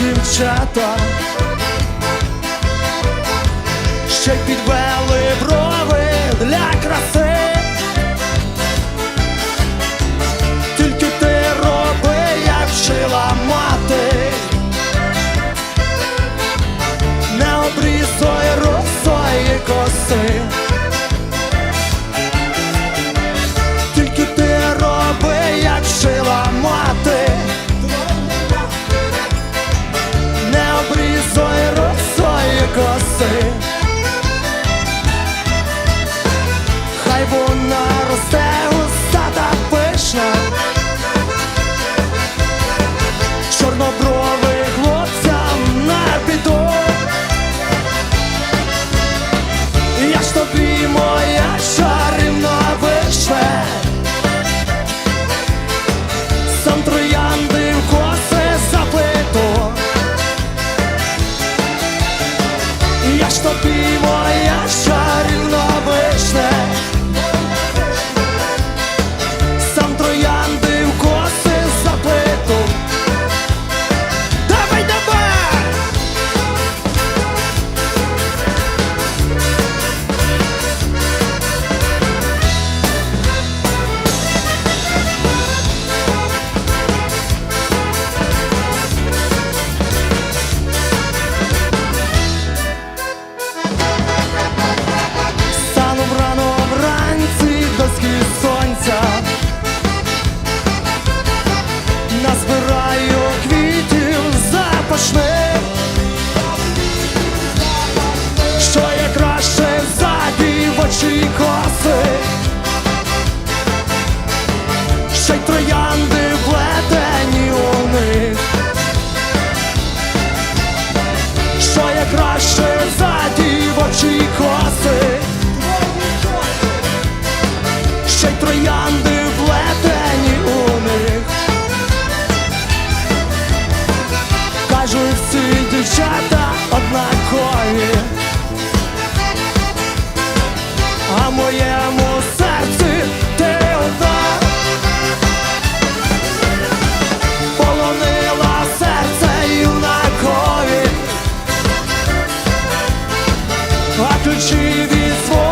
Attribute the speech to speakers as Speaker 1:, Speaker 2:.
Speaker 1: дівчата, ще підве. коси, хай вона росте густа та пишна, чорноброви хлопцям на біду. Я ж тобі моя щастя перше за дівочі коси, ще й троянди влетені у них. Кажуть, всі дівчата однакові, а моє. give you for